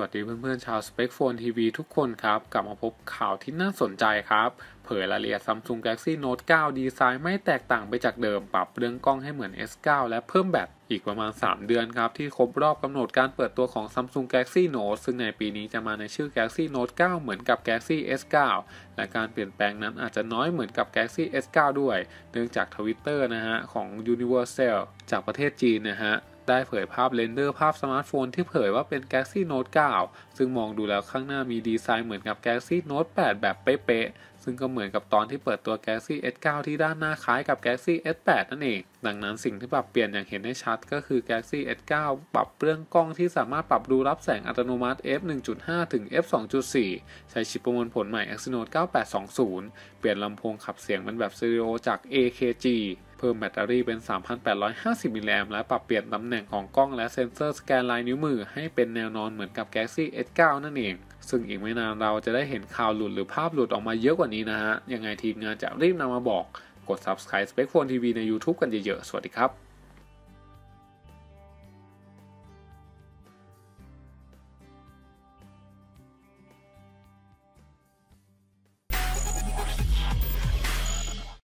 วัสดีเพื่อนๆชาว Spec Phone TV ทุกคนครับ กลับมาพบข่าวที่น่าสนใจครับ เผยรายละเอียด Samsung Galaxy Note 9 ดีไซน์ไม่แตกต่างไปจากเดิม ปรับเรื่องกล้องให้เหมือน S9 และเพิ่มแบตอีกประมาณ 3 เดือนครับ ที่ครบรอบกำหนดการเปิดตัวของ Samsung Galaxy Note ซึ่งในปีนี้จะมาในชื่อ Galaxy Note 9 เหมือนกับ Galaxy S9 และการเปลี่ยนแปลงนั้นอาจจะน้อยเหมือนกับ Galaxy S9 ด้วย เนื่องจาก Twitter นะฮะของ Universal จากประเทศจีนนะฮะ ได้เผยภาพเรนเดอร์ภาพสมาร์ทโฟนที่เผยว่าเป็น Galaxy Note 9 ซึ่งมองดูแล้วข้างหน้ามีดีไซน์เหมือนกับ Galaxy Note 8 แบบเป๊ะๆ ซึ่งก็เหมือนกับตอนที่เปิดตัว Galaxy S9 ที่ด้านหน้าคล้ายกับ Galaxy S8 นั่นเอง ดังนั้นสิ่งที่ปรับเปลี่ยนอย่างเห็นได้ชัดก็คือ Galaxy S9 ปรับเรื่องกล้องที่สามารถปรับดูรับแสงอัตโนมัติ f 1.5 ถึง f 2.4 ใช้ชิปประมวลผลใหม่ Exynos 9820 เปลี่ยนลำโพงขับเสียงเป็นแบบสเตอริโอจาก AKG เพิ่มแบตเตอรี่เป็น 3,850 มิลลิแอมและปรับเปลี่ยนตำแหน่งของกล้องและเซ็นเซอร์สแกนลายนิ้วมือให้เป็นแนวนอนเหมือนกับ Galaxy S9 นั่นเอง ซึ่งอีกไม่นานเราจะได้เห็นข่าวหลุดหรือภาพหลุดออกมาเยอะกว่านี้นะฮะ ยังไงทีมงานจะรีบนำมาบอก กด subscribe Spec Phone TV ใน YouTube กันเยอะๆ สวัสดีครับ